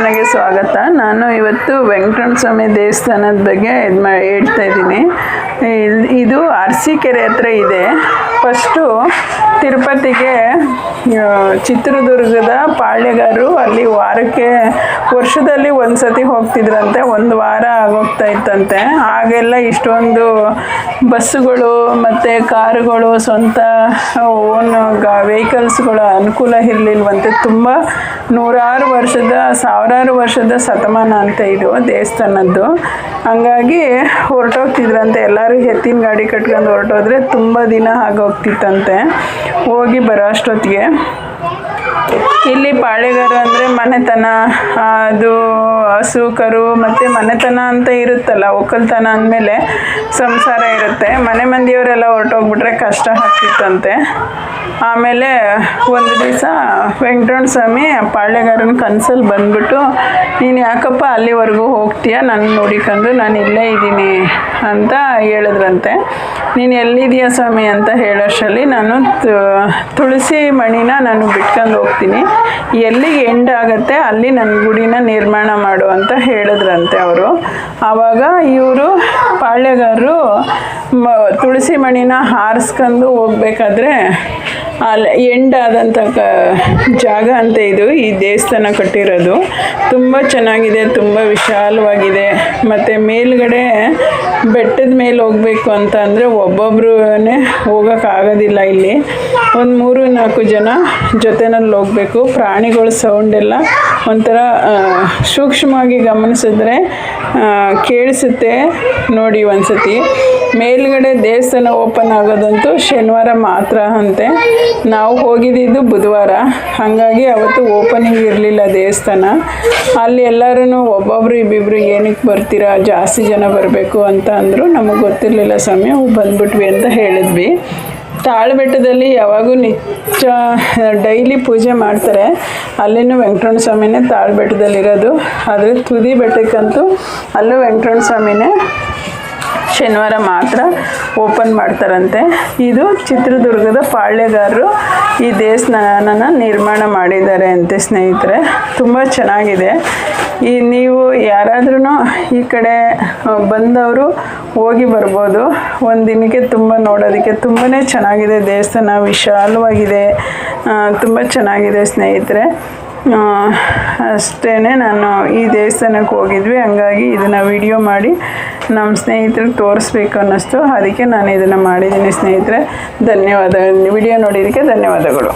ಸ್ವಾಗತ. ನಾನು ಇವತ್ತು ವೆಂಕಟರಮಣ ಸ್ವಾಮಿ ದೇವಸ್ಥಾನದ ಬಗ್ಗೆ ಇದು ಮಾ ಹೇಳ್ತಾ ಇದ್ದೀನಿ. ಇದು ಅರಸೀಕೆರೆ ಹತ್ರ ಇದೆ. ಫಸ್ಟು ತಿರುಪತಿಗೆ ಚಿತ್ರದುರ್ಗದ ಪಾಳ್ಯಗಾರರು ಅಲ್ಲಿ ವಾರಕ್ಕೆ, ವರ್ಷದಲ್ಲಿ ಒಂದು ಸತಿ ಹೋಗ್ತಿದ್ರಂತೆ. ಒಂದು ವಾರ ಆಗೋಗ್ತಾ ಇತ್ತಂತೆ. ಆಗೆಲ್ಲ ಇಷ್ಟೊಂದು ಬಸ್ಸುಗಳು ಮತ್ತು ಕಾರುಗಳು, ಸ್ವಂತ ಓನ್ ಗಾ, ವೆಹಿಕಲ್ಸ್ಗಳ ಅನುಕೂಲ ಇರಲಿಲ್ವಂತೆ. ತುಂಬ ನೂರಾರು ವರ್ಷದ, ಸಾವಿರಾರು ವರ್ಷದ ಶತಮಾನ ಅಂತ ಇದು ದೇವಸ್ಥಾನದ್ದು. ಹಂಗಾಗಿ ಹೊರಟೋಗ್ತಿದ್ರಂತೆ ಎಲ್ಲರೂ, ಎತ್ತಿನ ಗಾಡಿ ಕಟ್ಕೊಂಡು ಹೊರಟೋದ್ರೆ ತುಂಬ ದಿನ ಆಗೋಗ್ತಿತ್ತಂತೆ. ಹೋಗಿ ಬರೋ ಅಷ್ಟೊತ್ತಿಗೆ. ಇಲ್ಲಿ ಪಾಳೆಗಾರ ಅಂದರೆ ಮನೆತನ ಅದು ಹಸು ಕರು ಮತ್ತು ಮನೆತನ ಅಂತ ಇರುತ್ತಲ್ಲ, ಒಕ್ಕಲ್ತನ ಅಂದಮೇಲೆ ಸಂಸಾರ ಇರುತ್ತೆ. ಮನೆ ಮಂದಿಯವರೆಲ್ಲ ಹೊರಟೋಗ್ಬಿಟ್ರೆ ಕಷ್ಟ ಆಗ್ತಿತ್ತಂತೆ. ಆಮೇಲೆ ಒಂದು ದಿವಸ ವೆಂಕಟರಮಣ ಸ್ವಾಮಿ ಪಾಳ್ಯಗಾರನ ಕನಸಲ್ಲಿ ಬಂದ್ಬಿಟ್ಟು, ನೀನು ಯಾಕಪ್ಪ ಅಲ್ಲಿವರೆಗೂ ಹೋಗ್ತೀಯ? ನನ್ನ ನೋಡಿಕೊಂಡು ನಾನು ಇಲ್ಲೇ ಇದ್ದೀನಿ ಅಂತ ಹೇಳಿದ್ರಂತೆ. ನೀನು ಎಲ್ಲಿದೆಯಾ ಸ್ವಾಮಿ? ಅಂತ ಹೇಳೋಷ್ಟರಲ್ಲಿ ನಾನು ತುಳಸಿ ಮಣಿನ ನಾನು ಬಿಟ್ಕೊಂಡು ಹೋಗ್ತೀನಿ. ಎಲ್ಲಿಗೆ ಎಂಡ್ ಆಗುತ್ತೆ, ಅಲ್ಲಿ ನನ್ನ ಗುಡಿನ ನಿರ್ಮಾಣ ಮಾಡು ಅಂತ ಹೇಳಿದ್ರಂತೆ ಅವರು. ಆವಾಗ ಇವರು ಪಾಳ್ಯಗಾರರು, ಮ ತುಳಸಿ ಮಣಿನ ಹಾರಿಸ್ಕೊಂಡು ಹೋಗ್ಬೇಕಾದ್ರೆ ಅಲ್ಲಿ ಎಂಡ್ ಆದಂಥ ಕ, ಜಾಗ ಅಂತ ಇದು, ಈ ದೇವಸ್ಥಾನ ಕಟ್ಟಿರೋದು. ತುಂಬ ಚೆನ್ನಾಗಿದೆ, ತುಂಬ ವಿಶಾಲವಾಗಿದೆ. ಮತ್ತು ಮೇಲ್ಗಡೆ ಬೆಟ್ಟದ ಮೇಲೆ ಹೋಗಬೇಕು ಅಂತ ಅಂದರೆ ಒಬ್ಬೊಬ್ಬರೇ ಹೋಗೋಕ್ಕಾಗೋದಿಲ್ಲ ಇಲ್ಲಿ. ಒಂದು ಮೂರು ನಾಲ್ಕು ಜನ ಜೊತೆನಲ್ಲಿ ಹೋಗಬೇಕು. ಪ್ರಾಣಿಗಳ ಸೌಂಡೆಲ್ಲ ಒಂಥರ ಸೂಕ್ಷ್ಮವಾಗಿ ಗಮನಿಸಿದ್ರೆ ಕೇಳಿಸುತ್ತೆ ನೋಡಿ ಒಂದ್ಸತಿ. ಮೇಲ್ಗಡೆ ದೇವಸ್ಥಾನ ಓಪನ್ ಆಗೋದಂತೂ ಶನಿವಾರ ಮಾತ್ರ ಅಂತೆ. ನಾವು ಹೋಗಿದ್ದಿದ್ದು ಬುಧವಾರ. ಹಾಗಾಗಿ ಅವತ್ತು ಓಪನಿಂಗ್ ಇರಲಿಲ್ಲ ದೇವಸ್ಥಾನ. ಅಲ್ಲಿ ಎಲ್ಲರೂ ಒಬ್ಬೊಬ್ರು ಇಬ್ಬಿಬ್ರು ಏನಕ್ಕೆ ಬರ್ತೀರಾ, ಜಾಸ್ತಿ ಜನ ಬರಬೇಕು ಅಂತ ಅಂದರು ನಮಗೆ ಗೊತ್ತಿರಲಿಲ್ಲ ಸ್ವಾಮಿ ಬಂದ್ಬಿಟ್ವಿ ಅಂತ ಹೇಳಿದ್ವಿ. ತಾಳ್ಬೆಟ್ಟದಲ್ಲಿ ಯಾವಾಗೂ ನಿತ್ಯ ಡೈಲಿ ಪೂಜೆ ಮಾಡ್ತಾರೆ. ಅಲ್ಲಿನೂ ವೆಂಕಟರಮಣ ಸ್ವಾಮಿನೇ ತಾಳ್ಬೆಟ್ಟದಲ್ಲಿರೋದು. ಆದರೆ ತುದಿ ಬೆಟ್ಟಕ್ಕಂತೂ ಅಲ್ಲೂ ವೆಂಕಟರಮಣ ಸ್ವಾಮಿನೇ ಶನಿವಾರ ಮಾತ್ರ ಓಪನ್ ಮಾಡ್ತಾರಂತೆ. ಇದು ಚಿತ್ರದುರ್ಗದ ಪಾಳ್ಯಗಾರರು ಈ ದೇವಸ್ಥಾನನ ನಿರ್ಮಾಣ ಮಾಡಿದ್ದಾರೆ ಅಂತೆ ಸ್ನೇಹಿತರೆ. ತುಂಬ ಚೆನ್ನಾಗಿದೆ. ಈ ನೀವು ಯಾರಾದ್ರೂ ಈ ಕಡೆ ಬಂದವರು ಹೋಗಿ ಬರ್ಬೋದು. ಒಂದು ದಿನಕ್ಕೆ ತುಂಬ ನೋಡೋದಕ್ಕೆ ತುಂಬಾ ಚೆನ್ನಾಗಿದೆ. ದೇವಸ್ಥಾನ ವಿಶಾಲವಾಗಿದೆ. ತುಂಬ ಚೆನ್ನಾಗಿದೆ ಸ್ನೇಹಿತರೆ. ಅಷ್ಟೇ ನಾನು ಈ ದೇವಸ್ಥಾನಕ್ಕೆ ಹೋಗಿದ್ವಿ. ಹಂಗಾಗಿ ಇದನ್ನು ವಿಡಿಯೋ ಮಾಡಿ ನಮ್ಮ ಸ್ನೇಹಿತರಿಗೆ ತೋರಿಸ್ಬೇಕು ಅನ್ನಿಸ್ತು. ಅದಕ್ಕೆ ನಾನು ಇದನ್ನು ಮಾಡಿದ್ದೀನಿ ಸ್ನೇಹಿತರೆ. ಧನ್ಯವಾದ. ವಿಡಿಯೋ ನೋಡಿದ್ದಕ್ಕೆ ಧನ್ಯವಾದಗಳು.